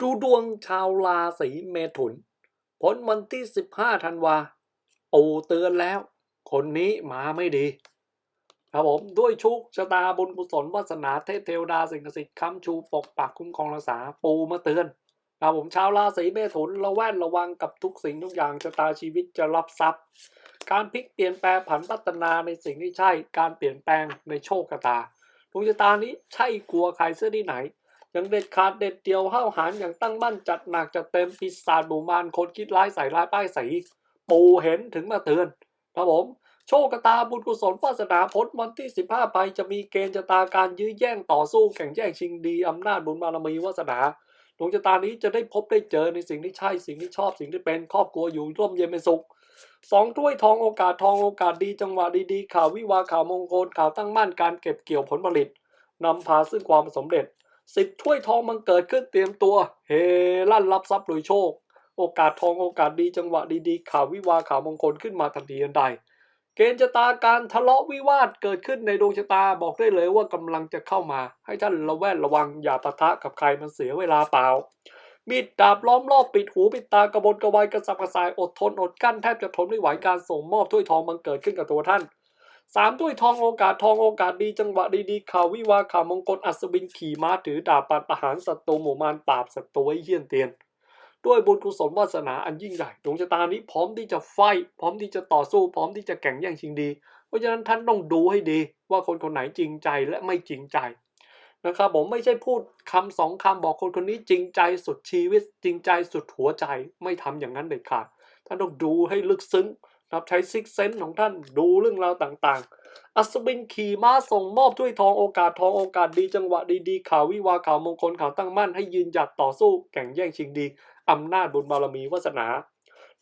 ดูดวงชาวราศีเมถุน ผลวันที่ 15 ธันวา ปูเตือนแล้ว คนนี้มาไม่ดี ครับผมด้วยชุกชะตาบุญกุศลวาสนาเทพเทวดาสิ่งศักดิ์สิทธิ์ค้ำชูปกปักคุ้มครองรักษาปูมาเตือนครับผมชาวราศีเมถุนระแวดระวังกับทุกสิ่งทุกอย่างชะตาชีวิตจะรับทรัพย์ การพลิกเปลี่ยนแปลงผันพัฒนาในสิ่งที่ใช่การเปลี่ยนแปลงในโชคชะตาดวงชะตานี้ใช่กลัวใครเสื้อที่ไหน ย่างเด็ดขาดเด็ดเดียวห้าวหาญอย่างตั้งมั่นจัดหนักจัดเต็มปีศาจบูมานคนคิดร้ายใส่ร้ายป้ายสีปูเห็นถึงมาเตือนครับผม โชคตาบุญกุศลวาสนาพ้นวันที่ 15ไปจะมีเกณฑ์ชะตาการยื้อแย่งต่อสู้แข่งแย่งชิงดีอำนาจบุญบารมีวาสนาดวงชะตานี้จะได้พบได้เจอในสิ่งที่ใช่สิ่งที่ชอบสิ่งที่เป็นครอบครัวอยู่ร่วมเย็นเป็นสุขสองถ้วยทองโอกาสทองโอกาสดีจังหวะดีๆ ข่าววิวาข่าวมงคลข่าวตั้งมั่นการเก็บเกี่ยวผลผลิตนำพาซึ่งความสำเร็จ สิบถ้วยทองมันเกิดขึ้นเตรียมตัว เฮลั่นรับทรัพย์โดยโชค โอกาสทองโอกาสดีจังหวะดีๆ ข่าววิวาข่าวมงคลขึ้นมาทันทีทันใด เกณฑ์ชะตาการทะเลาะวิวาทเกิดขึ้นในดวงชะตาบอกได้เลยว่ากำลังจะเข้ามา ให้ท่านระแวดระวังอย่าปะทะกับใครมันเสียเวลาเปล่า มีดดาบล้อมรอบปิดหูปิดตากระบนกระวายกระสับกระส่ายอดทนอดกั้นแทบจะทนไม่ไหวการส่งมอบถ้วยทองมันเกิดขึ้นกับตัวท่าน สามถ้วยทองโอกาสทองโอกาสดีจังหวะดีๆข่าววิวาข่าวมงคลอัศวินขี่ม้าถือดาบปัดประหารศัตรูหมู่มารปราบศัตรูไว้เยี่ยนเตียน ด้วยบุญกุศลวาสนาอันยิ่งใหญ่ดวงชะตานี้พร้อมที่จะไฟพร้อมที่จะต่อสู้พร้อมที่จะแข่งแย่งชิงดี เพราะฉะนั้นท่านต้องดูให้ดีว่าคนคนไหนจริงใจและไม่จริงใจนะครับผมไม่ใช่พูดคำสองคำบอกคนคนนี้จริงใจสุดชีวิตจริงใจสุดหัวใจไม่ทำอย่างนั้นเด็ดขาดท่านต้องดูให้ลึกซึ้ง ครับใช้ซิกเซนส์ของท่านดูเรื่องราวต่างๆ อัศวินขี่ม้าส่งมอบถ้วยทองโอกาสทองโอกาสดีจังหวะดีๆข่าววิวาข่าวมงคลข่าวตั้งมั่นให้ยืนหยัดต่อสู้แข่งแย่งชิงดีอำนาจบุญบารมีวาสนา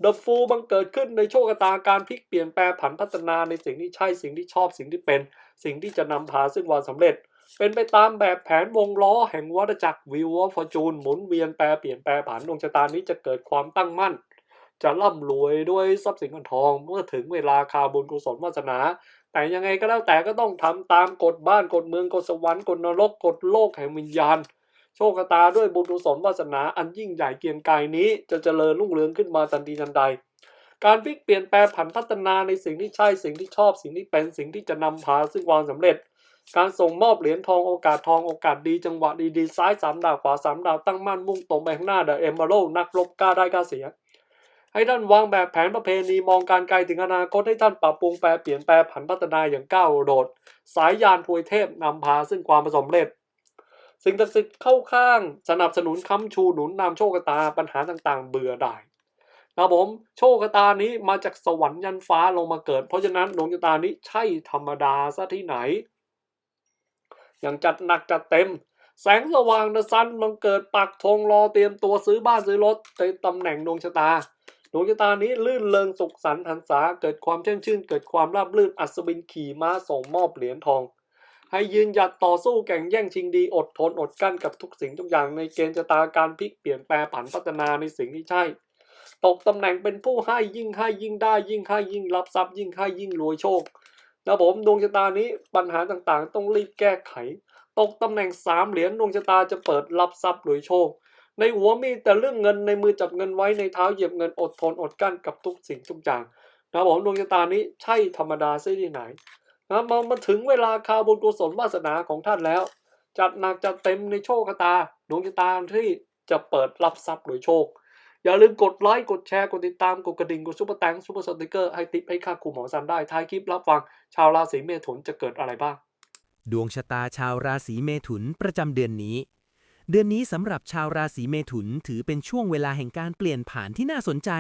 เดอะฟูบังเกิดขึ้นในโชคชะตาการพลิกเปลี่ยนแปลผันพัฒนาในสิ่งที่ใช่สิ่งที่ชอบสิ่งที่เป็น สิ่งที่จะนำพาซึ่งวามสำเร็จ เป็นไปตามแบบแผนวงล้อแห่งวัฏจักรวิวฟอร์จูนหมุนเวียนแปรเปลี่ยนแปลผันดวงชะตานี้จะเกิดความตั้งมั่น จะร่ำรวยด้วยทรัพย์สินเงินทอง เมื่อถึงเวลาคาบุญกุศลวาสนา แต่ยังไงก็แล้วแต่ก็ต้องทำตามกฎบ้านกฎเมืองกฎสวรรค์กฎนรกกฎโลกแห่งวิญญาณ โชคชะตาด้วยบุญกุศลวาสนาอันยิ่งใหญ่เกียงไกรนี้ จะเจริญรุ่งเรืองขึ้นมาทันทีทันใด การพลิกเปลี่ยนแปลผันพัฒนาในสิ่งที่ใช่สิ่งที่ชอบสิ่งที่เป็นสิ่งที่จะนำพาซึ่งความสำเร็จการส่งมอบเหรียญทองโอกาสทองโอกาสดีจังหวะดีๆซ้ายสามดาวขวาสามดาวตั้งมั่นมุ่งตรงไปข้างหน้าเดอะเอมเบโรนักรบกล้าได้กล้าเสีย ให้ท่านวางแบบแผนประเพณีมองการไกลถึงอนาคตให้ท่านปรับปรุงแปลเปลี่ยนแปลผันพัฒนาอย่างก้าวโดด สายยานทวยเทพนำพาซึ่งความสำเร็จสิ่งศักดิ์สิทธิ์เข้าข้าง สนับสนุนค้ำชูหนุนนำโชคชะตาปัญหาต่างๆ เบื่อได้นะผมโชคชะตานี้มาจากสวรรค์ยันฟ้าลงมาเกิด เพราะฉะนั้นดวงชะตานี้ใช่ธรรมดาซะที่ไหน อย่างจัดหนักจัดเต็ม แสงสว่างเดอะซันมันเกิดปักธงรอเตรียมตัวซื้อบ้านซื้อรถในตำแหน่งดวงชะตา ดวงชะตานี้ลื่นเริงสุขสันต์หันษาเกิดความชื่นชื่น เกิดความราบรื่นอัศวินขี่ม้าส่งมอบเหรียญทอง ให้ยืนหยัดต่อสู้แข่งแย่งชิงดีอดทนอดกั้นกับทุกสิ่งทุกอย่างในเกณฑ์ชะตาการพลิกเปลี่ยนแปลงผันพัฒนาในสิ่งที่ใช่ตกตำแหน่งเป็นผู้ให้ยิ่งให้ยิ่งได้ยิ่งให้ยิ่งรับทรัพย์ยิ่งให้ยิ่งรวยโชคนะผมดวงชะตานี้ปัญหาต่างๆ ต้องรีบแก้ไข ตกตำแหน่งสามเหรียญดวงชะตาจะเปิดรับทรัพย์รวยโชค ในหัวมีแต่เรื่องเงินในมือจับเงินไว้ในเท้าเหยียบเงินอดทนอดกั้นกับทุกสิ่งทุกอย่างนะผมดวงชะตานี้ใช่ธรรมดาซะที่ไหนนะมามาถึงเวลาคาบุญกุศลวาสนาของท่านแล้ว จัดหนักจัดเต็มในโชคชะตาดวงชะตาที่จะเปิดรับทรัพย์โดยโชค อย่าลืมกดไลค์กดแชร์กดติดตามกดกระดิ่งกดซุปเปอร์แตงซุปเปอร์สติกเกอร์ให้ติปให้ค่าครูหมอซันได้ท้ายคลิปรับฟัง ชาวราศีเมถุนจะเกิดอะไรบ้าง ดวงชะตาชาวราศีเมถุนประจำเดือนนี้ เดือนนี้สำหรับชาวราศีเมถุนถือเป็นช่วงเวลาแห่งการเปลี่ยนผ่านที่น่าสนใจ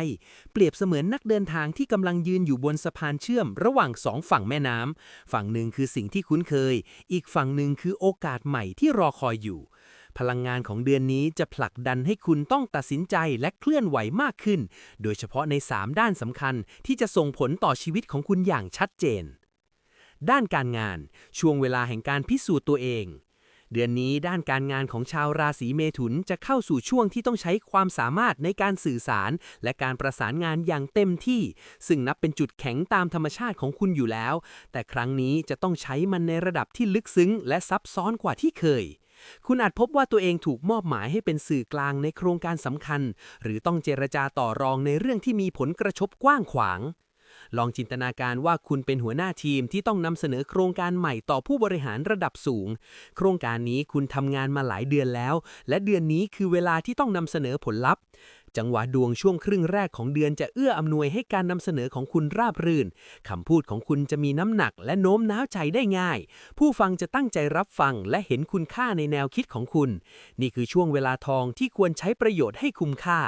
เปรียบเสมือนนักเดินทางที่กำลังยืนอยู่บนสะพานเชื่อมระหว่างสองฝั่งแม่น้ำฝั่งหนึ่งคือสิ่งที่คุ้นเคย อีกฝั่งหนึ่งคือโอกาสใหม่ที่รอคอยอยู่ พลังงานของเดือนนี้จะผลักดันให้คุณต้องตัดสินใจและเคลื่อนไหวมากขึ้น โดยเฉพาะใน 3 ด้านสำคัญที่จะส่งผลต่อชีวิตของคุณอย่างชัดเจนด้านการงาน ช่วงเวลาแห่งการพิสูจน์ตัวเอง เดือนนี้ด้านการงานของชาวราศีเมถุนจะเข้าสู่ช่วงที่ต้องใช้ความสามารถในการสื่อสาร และการประสานงานอย่างเต็มที่ ซึ่งนับเป็นจุดแข็งตามธรรมชาติของคุณอยู่แล้ว แต่ครั้งนี้จะต้องใช้มันในระดับที่ลึกซึ้ง และซับซ้อนกว่าที่เคย คุณอาจพบว่าตัวเองถูกมอบหมายให้เป็นสื่อกลางในโครงการสำคัญ หรือต้องเจรจาต่อรองในเรื่องที่มีผลกระทบกว้างขวาง ลองจินตนาการว่าคุณเป็นหัวหน้าทีมที่ต้องนำเสนอโครงการใหม่ต่อผู้บริหารระดับสูง โครงการนี้คุณทำงานมาหลายเดือนแล้ว และเดือนนี้คือเวลาที่ต้องนำเสนอผลลัพธ์จังหวะดวงช่วงครึ่งแรกของเดือนจะเอื้ออำนวยให้การนำเสนอของคุณราบรื่นคำพูดของคุณจะมีน้ำหนักและโน้มน้าวใจได้ง่าย ผู้ฟังจะตั้งใจรับฟังและเห็นคุณค่าในแนวคิดของคุณ นี่คือช่วงเวลาทองที่ควรใช้ประโยชน์ให้คุ้มค่า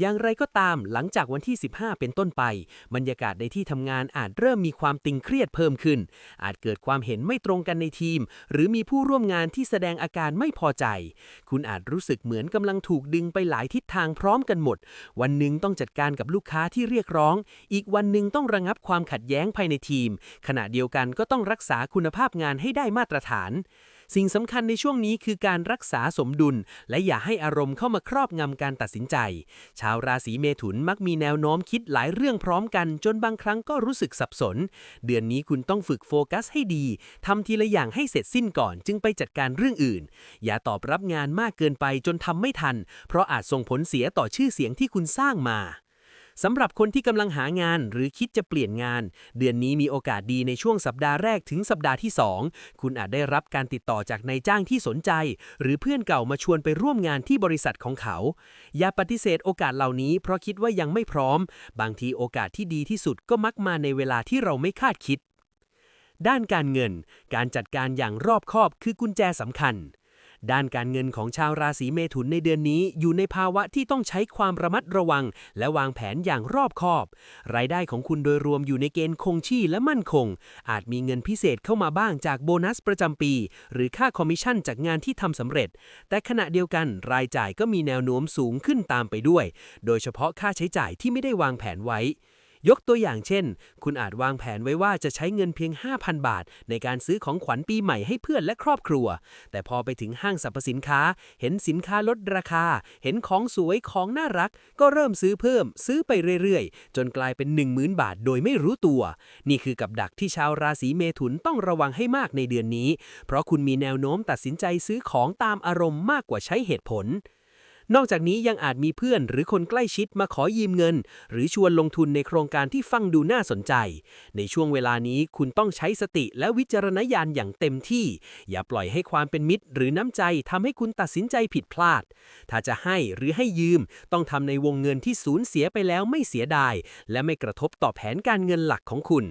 อย่างไรก็ตามหลังจากวันที่ 15 เป็นต้นไป บรรยากาศในที่ทำงานอาจเริ่มมีความตึงเครียดเพิ่มขึ้น อาจเกิดความเห็นไม่ตรงกันในทีม หรือมีผู้ร่วมงานที่แสดงอาการไม่พอใจ คุณอาจรู้สึกเหมือนกำลังถูกดึงไปหลายทิศทางพร้อมกันหมด วันหนึ่งต้องจัดการกับลูกค้าที่เรียกร้อง อีกวันหนึ่งต้องระงับความขัดแย้งภายในทีม ขณะเดียวกันก็ต้องรักษาคุณภาพงานให้ได้มาตรฐาน สิ่งสำคัญในช่วงนี้คือการรักษาสมดุล และอย่าให้อารมณ์เข้ามาครอบงำการตัดสินใจ ชาวราศีเมถุนมักมีแนวโน้มคิดหลายเรื่องพร้อมกัน จนบางครั้งก็รู้สึกสับสน เดือนนี้คุณต้องฝึกโฟกัสให้ดีทำทีละอย่างให้เสร็จสิ้นก่อน จึงไปจัดการเรื่องอื่น อย่าตอบรับงานมากเกินไปจนทำไม่ทัน เพราะอาจส่งผลเสียต่อชื่อเสียงที่คุณสร้างมา สำหรับคนที่กำลังหางานหรือคิดจะเปลี่ยนงาน เดือนนี้มีโอกาสดีในช่วงสัปดาห์แรกถึงสัปดาห์ที่ 2 คุณอาจได้รับการติดต่อจากนายจ้างที่สนใจ หรือเพื่อนเก่ามาชวนไปร่วมงานที่บริษัทของเขา อย่าปฏิเสธโอกาสเหล่านี้เพราะคิดว่ายังไม่พร้อม บางทีโอกาสที่ดีที่สุดก็มักมาในเวลาที่เราไม่คาดคิด ด้านการเงิน การจัดการอย่างรอบคอบคือกุญแจสำคัญ ด้านการเงินของชาวราศีเมถุนในเดือนนี้อยู่ในภาวะที่ต้องใช้ความระมัดระวัง และวางแผนอย่างรอบคอบ รายได้ของคุณโดยรวมอยู่ในเกณฑ์คงที่และมั่นคง อาจมีเงินพิเศษเข้ามาบ้างจากโบนัสประจำปี หรือค่าคอมมิชชั่นจากงานที่ทำสำเร็จ แต่ขณะเดียวกันรายจ่ายก็มีแนวโน้มสูงขึ้นตามไปด้วย โดยเฉพาะค่าใช้จ่ายที่ไม่ได้วางแผนไว้ ยกตัวอย่างเช่น คุณอาจวางแผนไว้ว่าจะใช้เงินเพียง 5,000 บาท ในการซื้อของขวัญปีใหม่ให้เพื่อนและครอบครัว แต่พอไปถึงห้างสรรพสินค้า เห็นสินค้าลดราคา เห็นของสวยของน่ารัก ก็เริ่มซื้อเพิ่ม ซื้อไปเรื่อยๆ จนกลายเป็น 10,000 บาทโดยไม่รู้ตัว นี่คือกับดักที่ชาวราศีเมถุนต้องระวังให้มากในเดือนนี้ เพราะคุณมีแนวโน้มตัดสินใจซื้อของตามอารมณ์มากกว่าใช้เหตุผล นอกจากนี้ยังอาจมีเพื่อนหรือคนใกล้ชิดมาขอยืมเงิน หรือชวนลงทุนในโครงการที่ฟังดูน่าสนใจ ในช่วงเวลานี้คุณต้องใช้สติและวิจารณญาณอย่างเต็มที่ อย่าปล่อยให้ความเป็นมิตร หรือน้ำใจทำให้คุณตัดสินใจผิดพลาด ถ้าจะให้หรือให้ยืม ต้องทำในวงเงินที่สูญเสียไปแล้วไม่เสียดาย และไม่กระทบต่อแผนการเงินหลักของคุณ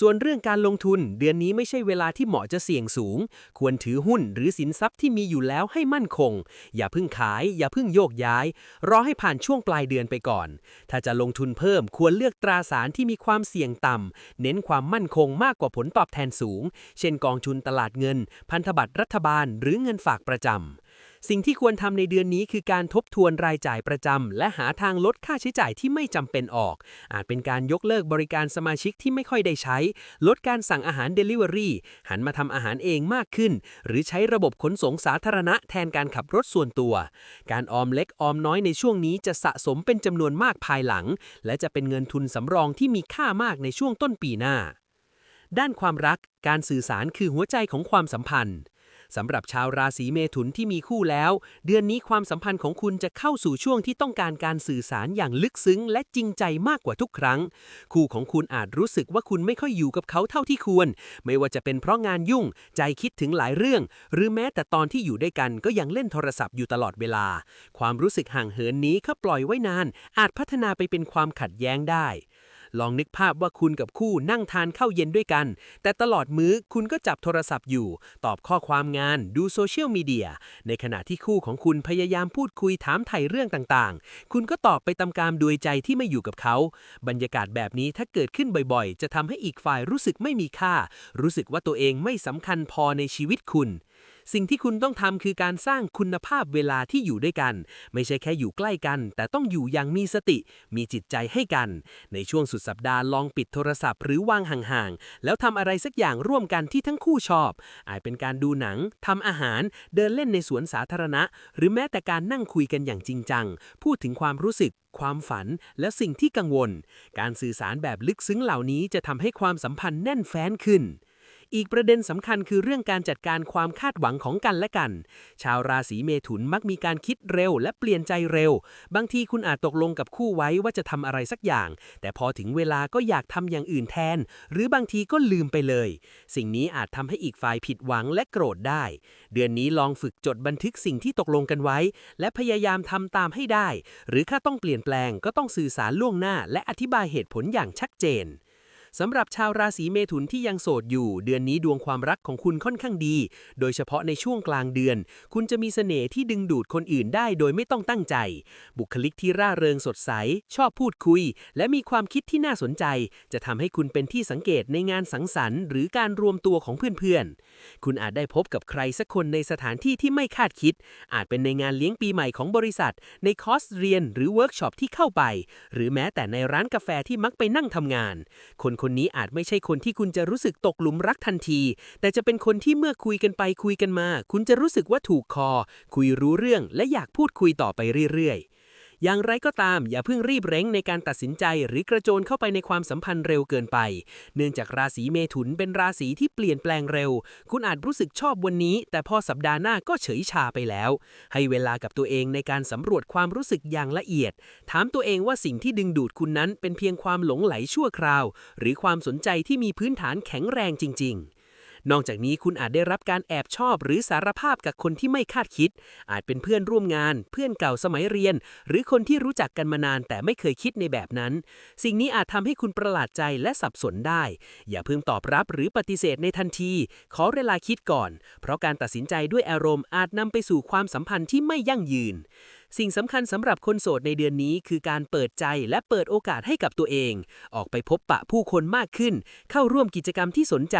ส่วนเรื่องการลงทุนเดือนนี้ไม่ใช่เวลาที่เหมาะจะเสี่ยงสูง ควรถือหุ้นหรือสินทรัพย์ที่มีอยู่แล้วให้มั่นคง อย่าเพิ่งขาย อย่าเพิ่งโยกย้าย รอให้ผ่านช่วงปลายเดือนไปก่อน ถ้าจะลงทุนเพิ่มควรเลือกตราสารที่มีความเสี่ยงต่ำ เน้นความมั่นคงมากกว่าผลตอบแทนสูง เช่นกองทุนตลาดเงิน พันธบัตรรัฐบาล หรือเงินฝากประจำ สิ่งที่ควรทำในเดือนนี้คือการทบทวนรายจ่ายประจำและหาทางลดค่าใช้จ่ายที่ไม่จำเป็นออก อาจเป็นการยกเลิกบริการสมาชิกที่ไม่ค่อยได้ใช้ ลดการสั่งอาหาร Delivery หันมาทำอาหารเองมากขึ้น หรือใช้ระบบขนส่งสาธารณะแทนการขับรถส่วนตัว การออมเล็กออมน้อยในช่วงนี้จะสะสมเป็นจำนวนมากภายหลัง และจะเป็นเงินทุนสำรองที่มีค่ามากในช่วงต้นปีหน้า ด้านความรัก การสื่อสารคือหัวใจของความสัมพันธ์ สำหรับชาวราศีเมถุนที่มีคู่แล้ว เดือนนี้ความสัมพันธ์ของคุณจะเข้าสู่ช่วงที่ต้องการการสื่อสารอย่างลึกซึ้ง และจริงใจมากกว่าทุกครั้ง คู่ของคุณอาจรู้สึกว่าคุณไม่ค่อยอยู่กับเขาเท่าที่ควร ไม่ว่าจะเป็นเพราะงานยุ่ง ใจคิดถึงหลายเรื่อง หรือแม้แต่ตอนที่อยู่ด้วยกันก็ยังเล่นโทรศัพท์อยู่ตลอดเวลา ความรู้สึกห่างเหินนี้ถ้าปล่อยไว้นาน อาจพัฒนาไปเป็นความขัดแย้งได้ ลองนึกภาพว่าคุณกับคู่นั่งทานข้าวเย็นด้วยกัน แต่ตลอดมื้อคุณก็จับโทรศัพท์อยู่ ตอบข้อความงานดูโซเชียลมีเดีย ในขณะที่คู่ของคุณพยายามพูดคุยถามไถ่เรื่องต่างๆ คุณก็ตอบไปตามกามด้วยใจที่ไม่อยู่กับเขา บรรยากาศแบบนี้ถ้าเกิดขึ้นบ่อยๆ จะทำให้อีกฝ่ายรู้สึกไม่มีค่า รู้สึกว่าตัวเองไม่สำคัญพอในชีวิตคุณ สิ่งที่คุณต้องทำคือการสร้างคุณภาพเวลาที่อยู่ด้วยกัน ไม่ใช่แค่อยู่ใกล้กัน แต่ต้องอยู่อย่างมีสติ มีจิตใจให้กัน ในช่วงสุดสัปดาห์ลองปิดโทรศัพท์หรือวางห่างๆ แล้วทำอะไรสักอย่างร่วมกันที่ทั้งคู่ชอบ อาจเป็นการดูหนังทำอาหาร เดินเล่นในสวนสาธารณะ หรือแม้แต่การนั่งคุยกันอย่างจริงจัง พูดถึงความรู้สึกความฝันและสิ่งที่กังวล การสื่อสารแบบลึกซึ้งเหล่านี้จะทำให้ความสัมพันธ์แน่นแฟ้นขึ้น อีกประเด็นสำคัญคือเรื่องการจัดการความคาดหวังของกันและกัน ชาวราศีเมถุนมักมีการคิดเร็ว และเปลี่ยนใจเร็ว บางทีคุณอาจตกลงกับคู่ไว้ว่าจะทำอะไรสักอย่าง แต่พอถึงเวลาก็อยากทำอย่างอื่นแทน หรือบางทีก็ลืมไปเลย สิ่งนี้อาจทำให้อีกฝ่ายผิดหวังและโกรธได้ เดือนนี้ลองฝึกจดบันทึกสิ่งที่ตกลงกันไว้ และพยายามทำตามให้ได้ หรือถ้าต้องเปลี่ยนแปลงก็ต้องสื่อสารล่วงหน้า และอธิบายเหตุผลอย่างชัดเจน สำหรับชาวราศีเมถุนที่ยังโสดอยู่ เดือนนี้ดวงความรักของคุณค่อนข้างดี โดยเฉพาะในช่วงกลางเดือน คุณจะมีเสน่ห์ที่ดึงดูดคนอื่นได้โดยไม่ต้องตั้งใจ บุคลิกที่ร่าเริงสดใส ชอบพูดคุย และมีความคิดที่น่าสนใจ จะทำให้คุณเป็นที่สังเกตในงานสังสรรค์ หรือการรวมตัวของเพื่อนๆ คุณอาจได้พบกับใครสักคนในสถานที่ที่ไม่คาดคิด อาจเป็นในงานเลี้ยงปีใหม่ของบริษัท ในคอร์สเรียนหรือเวิร์กช็อปที่เข้าไป หรือแม้แต่ในร้านกาแฟที่มักไปนั่งทำงาน คนคนนี้อาจไม่ใช่คนที่คุณจะรู้สึกตกหลุมรักทันที แต่จะเป็นคนที่เมื่อคุยกันไปคุยกันมา คุณจะรู้สึกว่าถูกคอ คุยรู้เรื่องและอยากพูดคุยต่อไปเรื่อยๆ อย่างไรก็ตาม อย่าเพิ่งรีบเร่งในการตัดสินใจหรือกระโจนเข้าไปในความสัมพันธ์เร็วเกินไป เนื่องจากราศีเมถุนเป็นราศีที่เปลี่ยนแปลงเร็ว คุณอาจรู้สึกชอบวันนี้ แต่พอสัปดาห์หน้าก็เฉยชาไปแล้ว ให้เวลากับตัวเองในการสำรวจความรู้สึกอย่างละเอียด ถามตัวเองว่าสิ่งที่ดึงดูดคุณนั้นเป็นเพียงความหลงไหลชั่วคราว หรือความสนใจที่มีพื้นฐานแข็งแรงจริง ๆ นอกจากนี้คุณอาจได้รับการแอบชอบหรือสารภาพกับคนที่ไม่คาดคิด อาจเป็นเพื่อนร่วมงาน เพื่อนเก่าสมัยเรียน หรือคนที่รู้จักกันมานานแต่ไม่เคยคิดในแบบนั้น สิ่งนี้อาจทำให้คุณประหลาดใจและสับสนได้ อย่าเพิ่งตอบรับหรือปฏิเสธในทันที ขอเวลาคิดก่อน เพราะการตัดสินใจด้วยอารมณ์อาจนำไปสู่ความสัมพันธ์ที่ไม่ยั่งยืน สิ่งสำคัญสำหรับคนโสดในเดือนนี้คือการเปิดใจและเปิดโอกาสให้กับตัวเอง ออกไปพบปะผู้คนมากขึ้น เข้าร่วมกิจกรรมที่สนใจ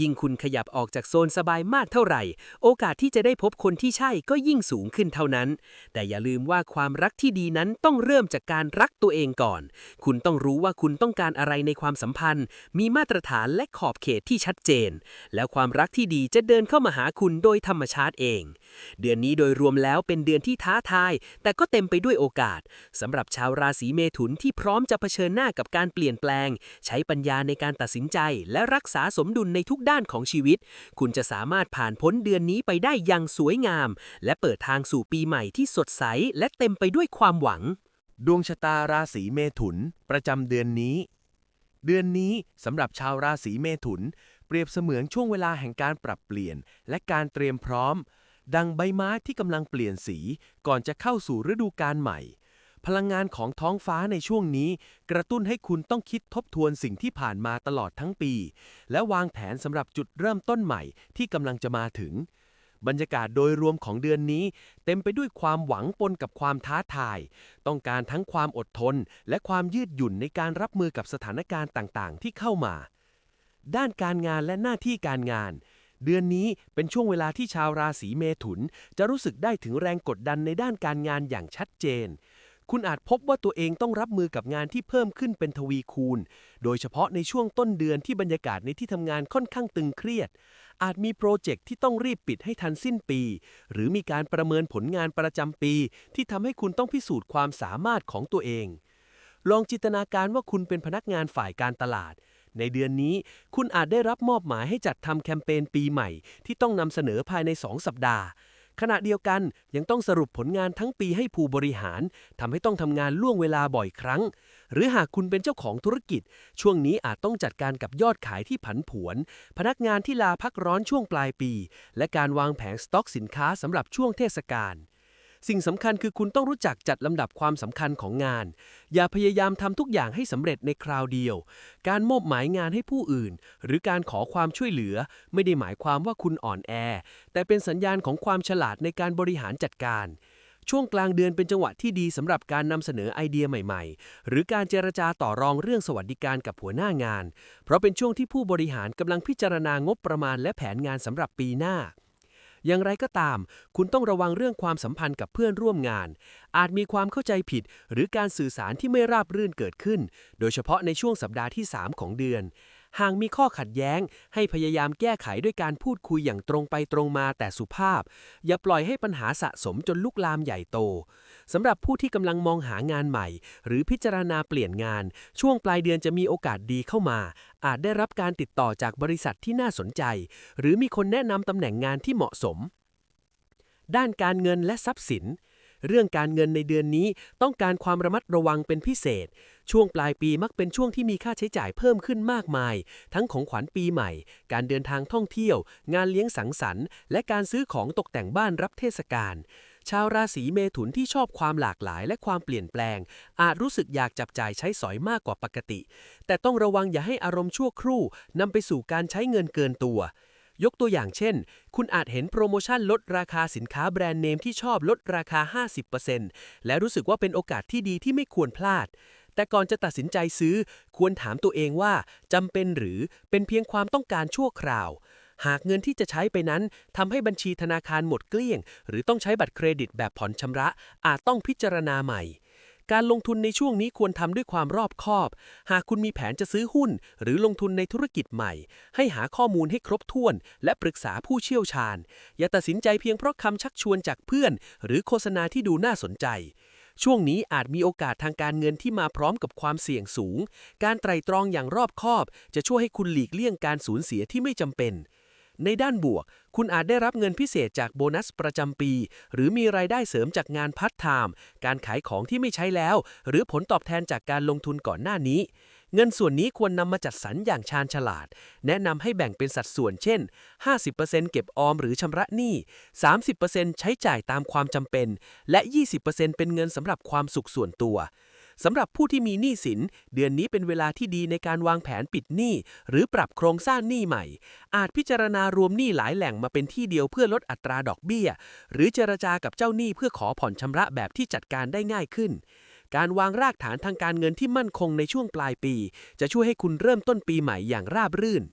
ยิ่งคุณขยับออกจากโซนสบายมากเท่าไหร่ โอกาสที่จะได้พบคนที่ใช่ก็ยิ่งสูงขึ้นเท่านั้น แต่อย่าลืมว่าความรักที่ดีนั้นต้องเริ่มจากการรักตัวเองก่อน คุณต้องรู้ว่าคุณต้องการอะไรในความสัมพันธ์ มีมาตรฐานและขอบเขตที่ชัดเจน แล้วความรักที่ดีจะเดินเข้ามาหาคุณโดยธรรมชาติเอง เดือนนี้โดยรวมแล้วเป็นเดือนที่ท้าทายแต่ก็เต็มไปด้วยโอกาสสำหรับชาวราศีเมถุนที่พร้อมจะเผชิญหน้ากับการเปลี่ยนแปลง ใช้ปัญญาในการตัดสินใจ และรักษาสมดุลในทุกด้านของชีวิต คุณจะสามารถผ่านพ้นเดือนนี้ไปได้อย่างสวยงาม และเปิดทางสู่ปีใหม่ที่สดใส และเต็มไปด้วยความหวัง ดวงชะตาราศีเมถุน ประจำเดือนนี้ เดือนนี้สำหรับชาวราศีเมถุน เปรียบเสมือนช่วงเวลาแห่งการปรับเปลี่ยน และการเตรียมพร้อม ดังใบไม้ที่กำลังเปลี่ยนสีก่อนจะเข้าสู่ฤดูกาลใหม่ พลังงานของท้องฟ้าในช่วงนี้ กระตุ้นให้คุณต้องคิดทบทวนสิ่งที่ผ่านมาตลอดทั้งปี และวางแผนสำหรับจุดเริ่มต้นใหม่ที่กำลังจะมาถึง บรรยากาศโดยรวมของเดือนนี้ เต็มไปด้วยความหวังปนกับความท้าทาย ต้องการทั้งความอดทน และความยืดหยุ่นในการรับมือกับสถานการณ์ต่างๆ ที่เข้ามา ด้านการงานและหน้าที่การงาน เดือนนี้เป็นช่วงเวลาที่ชาวราศีเมถุน จะรู้สึกได้ถึงแรงกดดันในด้านการงานอย่างชัดเจน คุณอาจพบว่าตัวเองต้องรับมือกับงานที่เพิ่มขึ้นเป็นทวีคูณ โดยเฉพาะในช่วงต้นเดือนที่บรรยากาศในที่ทำงานค่อนข้างตึงเครียด อาจมีโปรเจกต์ที่ต้องรีบปิดให้ทันสิ้นปี หรือมีการประเมินผลงานประจำปี ที่ทำให้คุณต้องพิสูจน์ความสามารถของตัวเอง ลองจินตนาการว่าคุณเป็นพนักงานฝ่ายการตลาด ในเดือนนี้คุณอาจได้รับมอบหมายให้จัดทำแคมเปญปีใหม่ ที่ต้องนำเสนอภายใน 2 สัปดาห์ ขณะเดียวกันยังต้องสรุปผลงานทั้งปีให้ผู้บริหารทำให้ต้องทำงานล่วงเวลาบ่อยครั้ง หรือหากคุณเป็นเจ้าของธุรกิจ ช่วงนี้อาจต้องจัดการกับยอดขายที่ผันผวน พนักงานที่ลาพักร้อนช่วงปลายปี และการวางแผนสต็อกสินค้าสำหรับช่วงเทศกาล สิ่งสำคัญคือคุณต้องรู้จักจัดลำดับความสำคัญของงาน อย่าพยายามทำทุกอย่างให้สำเร็จในคราวเดียว การมอบหมายงานให้ผู้อื่น หรือการขอความช่วยเหลือ ไม่ได้หมายความว่าคุณอ่อนแอ แต่เป็นสัญญาณของความฉลาดในการบริหารจัดการช่วงกลางเดือนเป็นจังหวะที่ดีสำหรับการนำเสนอไอเดียใหม่ๆ หรือการเจรจาต่อรองเรื่องสวัสดิการกับหัวหน้างาน เพราะเป็นช่วงที่ผู้บริหารกำลังพิจารณางบประมาณและแผนงานสำหรับปีหน้า อย่างไรก็ตาม คุณต้องระวังเรื่องความสัมพันธ์กับเพื่อนร่วมงาน อาจมีความเข้าใจผิด หรือการสื่อสารที่ไม่ราบรื่นเกิดขึ้น โดยเฉพาะในช่วงสัปดาห์ที่ 3 ของเดือน หากมีข้อขัดแย้ง ให้พยายามแก้ไขด้วยการพูดคุยอย่างตรงไปตรงมาแต่สุภาพ อย่าปล่อยให้ปัญหาสะสมจนลุกลามใหญ่โต สำหรับผู้ที่กำลังมองหางานใหม่ หรือพิจารณาเปลี่ยนงาน ช่วงปลายเดือนจะมีโอกาสดีเข้ามา อาจได้รับการติดต่อจากบริษัทที่น่าสนใจ หรือมีคนแนะนำตำแหน่งงานที่เหมาะสม ด้านการเงินและทรัพย์สินเรื่องการเงินในเดือนนี้ต้องการความระมัดระวังเป็นพิเศษ ช่วงปลายปีมักเป็นช่วงที่มีค่าใช้จ่ายเพิ่มขึ้นมากมาย ทั้งของขวัญปีใหม่ การเดินทางท่องเที่ยว งานเลี้ยงสังสรรค์ และการซื้อของตกแต่งบ้านรับเทศกาล ชาวราศีเมถุนที่ชอบความหลากหลายและความเปลี่ยนแปลง อาจรู้สึกอยากจับจ่ายใช้สอยมากกว่าปกติ แต่ต้องระวังอย่าให้อารมณ์ชั่วครู่นำไปสู่การใช้เงินเกินตัวยกตัวอย่างเช่น คุณอาจเห็นโปรโมชั่นลดราคาสินค้าแบรนด์เนมที่ชอบลดราคา 50%และรู้สึกว่าเป็นโอกาสที่ดีที่ไม่ควรพลาด แต่ก่อนจะตัดสินใจซื้อ ควรถามตัวเองว่าจำเป็นหรือเป็นเพียงความต้องการชั่วคราว หากเงินที่จะใช้ไปนั้นทำให้บัญชีธนาคารหมดเกลี้ยง หรือต้องใช้บัตรเครดิตแบบผ่อนชำระ อาจต้องพิจารณาใหม่ การลงทุนในช่วงนี้ควรทำด้วยความรอบคอบ หากคุณมีแผนจะซื้อหุ้น หรือลงทุนในธุรกิจใหม่ ให้หาข้อมูลให้ครบถ้วน และปรึกษาผู้เชี่ยวชาญ อย่าตัดสินใจเพียงเพราะคำชักชวนจากเพื่อน หรือโฆษณาที่ดูน่าสนใจช่วงนี้อาจมีโอกาสทางการเงินที่มาพร้อมกับความเสี่ยงสูง การไตร่ตรองอย่างรอบคอบ จะช่วยให้คุณหลีกเลี่ยงการสูญเสียที่ไม่จำเป็น ในด้านบวก คุณอาจได้รับเงินพิเศษจากโบนัสประจำปี หรือมีรายได้เสริมจากงานพัฒไทม์การขายของที่ไม่ใช้แล้ว หรือผลตอบแทนจากการลงทุนก่อนหน้านี้ เงินส่วนนี้ควรนำมาจัดสรรอย่างชาญฉลาด แนะนำให้แบ่งเป็นสัดส่วนเช่น 50%เก็บออมหรือชำระหนี้ 30%ใช้จ่ายตามความจำเป็น และ 20%เป็นเงินสำหรับความสุขส่วนตัว สำหรับผู้ที่มีหนี้สิน เดือนนี้เป็นเวลาที่ดีในการวางแผนปิดหนี้หรือปรับโครงสร้างหนี้ใหม่ อาจพิจารณารวมหนี้หลายแหล่งมาเป็นที่เดียวเพื่อลดอัตราดอกเบี้ย หรือเจรจากับเจ้าหนี้เพื่อขอผ่อนชำระแบบที่จัดการได้ง่ายขึ้น การวางรากฐานทางการเงินที่มั่นคงในช่วงปลายปี จะช่วยให้คุณเริ่มต้นปีใหม่อย่างราบรื่น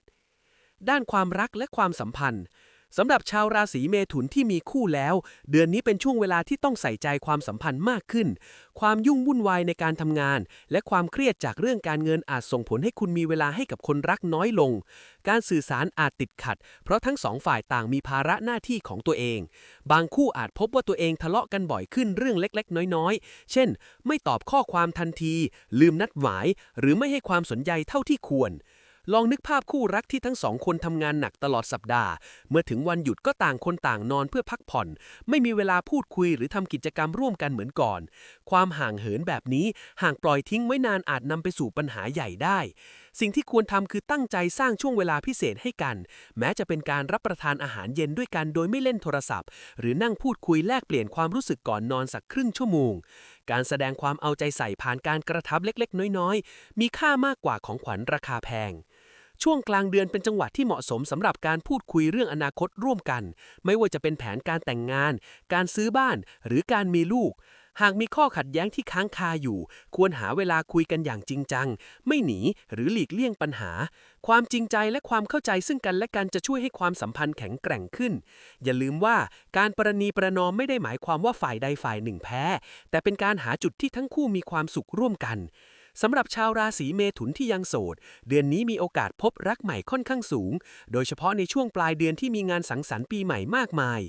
ด้านความรักและความสัมพันธ์ สำหรับชาวราศีเมถุนที่มีคู่แล้ว เดือนนี้เป็นช่วงเวลาที่ต้องใส่ใจความสัมพันธ์มากขึ้น ความยุ่งวุ่นวายในการทำงาน และความเครียดจากเรื่องการเงินอาจส่งผลให้คุณมีเวลาให้กับคนรักน้อยลง การสื่อสารอาจติดขัด เพราะทั้งสองฝ่ายต่างมีภาระหน้าที่ของตัวเอง บางคู่อาจพบว่าตัวเองทะเลาะกันบ่อยขึ้นเรื่องเล็กๆ น้อยๆ เช่น ไม่ตอบข้อความทันที ลืมนัดหมาย หรือไม่ให้ความสนใจเท่าที่ควร ลองนึกภาพคู่รักที่ทั้งสองคนทำงานหนักตลอดสัปดาห์ เมื่อถึงวันหยุดก็ต่างคนต่างนอนเพื่อพักผ่อน ไม่มีเวลาพูดคุยหรือทำกิจกรรมร่วมกันเหมือนก่อน ความห่างเหินแบบนี้ห่ากปล่อยทิ้งไว้นานอาจนำไปสู่ปัญหาใหญ่ได้ สิ่งที่ควรทำคือตั้งใจสร้างช่วงเวลาพิเศษให้กัน แม้จะเป็นการรับประทานอาหารเย็นด้วยกันโดยไม่เล่นโทรศัพท์ หรือนั่งพูดคุยแลกเปลี่ยนความรู้สึกก่อนนอนสักครึ่งชั่วโมง การแสดงความเอาใจใส่ผ่านการกระทำเล็กๆ น้อยๆ มีค่ามากกว่าของขวัญราคาแพง ช่วงกลางเดือนเป็นจังหวะที่เหมาะสมสำหรับการพูดคุยเรื่องอนาคตร่วมกัน ไม่ว่าจะเป็นแผนการแต่งงาน การซื้อบ้าน หรือการมีลูก หากมีข้อขัดแย้งที่ค้างคาอยู่ ควรหาเวลาคุยกันอย่างจริงจัง ไม่หนีหรือหลีกเลี่ยงปัญหา ความจริงใจและความเข้าใจซึ่งกันและกันจะช่วยให้ความสัมพันธ์แข็งแกร่งขึ้น อย่าลืมว่าการประนีประนอมไม่ได้หมายความว่าฝ่ายใดฝ่ายหนึ่งแพ้ แต่เป็นการหาจุดที่ทั้งคู่มีความสุขร่วมกัน สำหรับชาวราศีเมถุนที่ยังโสด เดือนนี้มีโอกาสพบรักใหม่ค่อนข้างสูง โดยเฉพาะในช่วงปลายเดือนที่มีงานสังสรรค์ปีใหม่มากมาย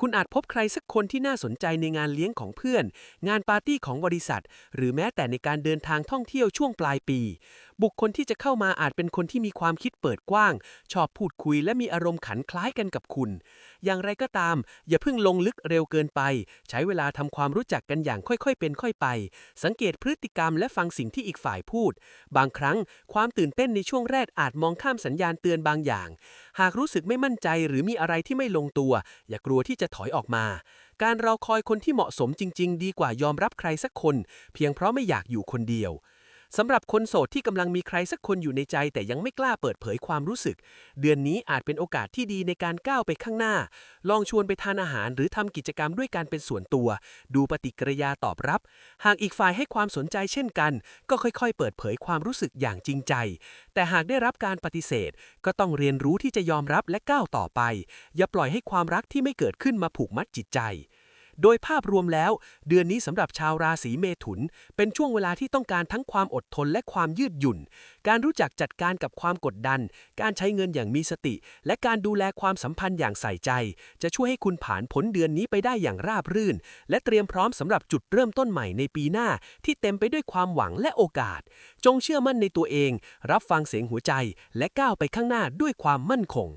คุณอาจพบใครสักคนที่น่าสนใจในงานเลี้ยงของเพื่อน งานปาร์ตี้ของบริษัท หรือแม้แต่ในการเดินทางท่องเที่ยวช่วงปลายปีบุคคลที่จะเข้ามาอาจเป็นคนที่มีความคิดเปิดกว้าง ชอบพูดคุยและมีอารมณ์ขันคล้ายกันกับคุณ อย่างไรก็ตาม อย่าเพิ่งลงลึกเร็วเกินไป ใช้เวลาทำความรู้จักกันอย่างค่อยๆ เป็นค่อยไป สังเกตพฤติกรรมและฟังสิ่งที่อีกฝ่ายพูด บางครั้งความตื่นเต้นในช่วงแรกอาจมองข้ามสัญญาณเตือนบางอย่าง หากรู้สึกไม่มั่นใจหรือมีอะไรที่ไม่ลงตัว อย่ากลัวที่จะถอยออกมา การรอคอยคนที่เหมาะสมจริง ๆ ดีกว่ายอมรับใครสักคน เพียงเพราะไม่อยากอยู่คนเดียว สำหรับคนโสดที่กำลังมีใครสักคนอยู่ในใจ แต่ยังไม่กล้าเปิดเผยความรู้สึก เดือนนี้อาจเป็นโอกาสที่ดีในการก้าวไปข้างหน้า ลองชวนไปทานอาหารหรือทำกิจกรรมด้วยการเป็นส่วนตัว ดูปฏิกิริยาตอบรับ หากอีกฝ่ายให้ความสนใจเช่นกัน ก็ค่อยๆ เปิดเผยความรู้สึกอย่างจริงใจ แต่หากได้รับการปฏิเสธ ก็ต้องเรียนรู้ที่จะยอมรับและก้าวต่อไป อย่าปล่อยให้ความรักที่ไม่เกิดขึ้นมาผูกมัดจิตใจ โดยภาพรวมแล้ว เดือนนี้สำหรับชาวราศีเมถุน เป็นช่วงเวลาที่ต้องการทั้งความอดทนและความยืดหยุ่น การรู้จักจัดการกับความกดดัน การใช้เงินอย่างมีสติ และการดูแลความสัมพันธ์อย่างใส่ใจ จะช่วยให้คุณผ่านพ้นเดือนนี้ไปได้อย่างราบรื่น และเตรียมพร้อมสำหรับจุดเริ่มต้นใหม่ในปีหน้า ที่เต็มไปด้วยความหวังและโอกาส จงเชื่อมั่นในตัวเอง รับฟังเสียงหัวใจ และก้าวไปข้างหน้าด้วยความมั่นคง